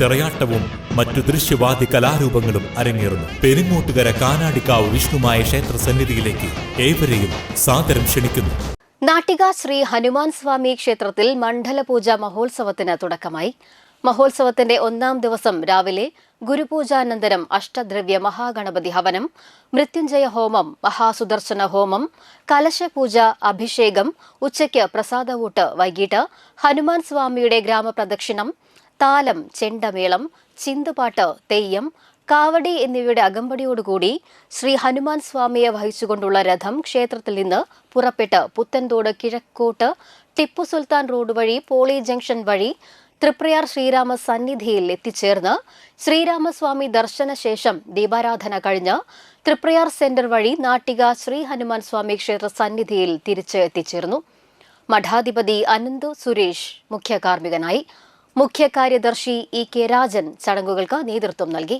തിറയാട്ടവും മറ്റു ദൃശ്യവാദി കലാരൂപങ്ങളും അരങ്ങേറുന്നു. പെരിങ്ങോട്ടുകര കാനാടിക്കാവ് വിഷ്ണുമായ ക്ഷേത്ര സന്നിധിയിലേക്ക് ഏവരെയും സാദരം ക്ഷണിക്കുന്നു. നാട്ടിക ശ്രീ ഹനുമാൻ സ്വാമി ക്ഷേത്രത്തിൽ മണ്ഡലപൂജ മഹോത്സവത്തിന് തുടക്കമായി. മഹോത്സവത്തിന്റെ ഒന്നാം ദിവസം രാവിലെ ഗുരുപൂജാനന്തരം അഷ്ടദ്രവ്യ മഹാഗണപതി ഹവനം മൃത്യുഞ്ജയ ഹോമം മഹാസുദർശന ഹോമം കലശപൂജ അഭിഷേകം ഉച്ചയ്ക്ക് പ്രസാദവൂട്ട് വൈകിട്ട് ഹനുമാൻ സ്വാമിയുടെ ഗ്രാമപ്രദക്ഷിണം താലം ചെണ്ടമേളം ചിന്തുപാട്ട് തെയ്യം കാവടി എന്നിവയുടെ അകമ്പടിയോടുകൂടി ശ്രീ ഹനുമാൻ സ്വാമിയെ വഹിച്ചുകൊണ്ടുള്ള രഥം ക്ഷേത്രത്തിൽ നിന്ന് പുറപ്പെട്ട് പുത്തൻതോട് കിഴക്കോട്ട് ടിപ്പു സുൽത്താൻ റോഡ് വഴി പോളി ജംഗ്ഷൻ വഴി തൃപ്രയാർ ശ്രീരാമ സന്നിധിയിൽ എത്തിച്ചേർന്ന് ശ്രീരാമസ്വാമി ദർശന ശേഷം ദീപാരാധന കഴിഞ്ഞ് തൃപ്രയാർ സെന്റർ വഴി നാട്ടിക ശ്രീ ഹനുമാൻ സ്വാമി ക്ഷേത്ര സന്നിധിയിൽ തിരിച്ച് എത്തിച്ചേർന്നു. മഠാധിപതി അനന്തു സുരേഷ് മുഖ്യ കാർമ്മികനായി മുഖ്യ കാര്യദർശി ഇ കെ രാജൻ ചടങ്ങുകൾക്ക് നേതൃത്വം നൽകി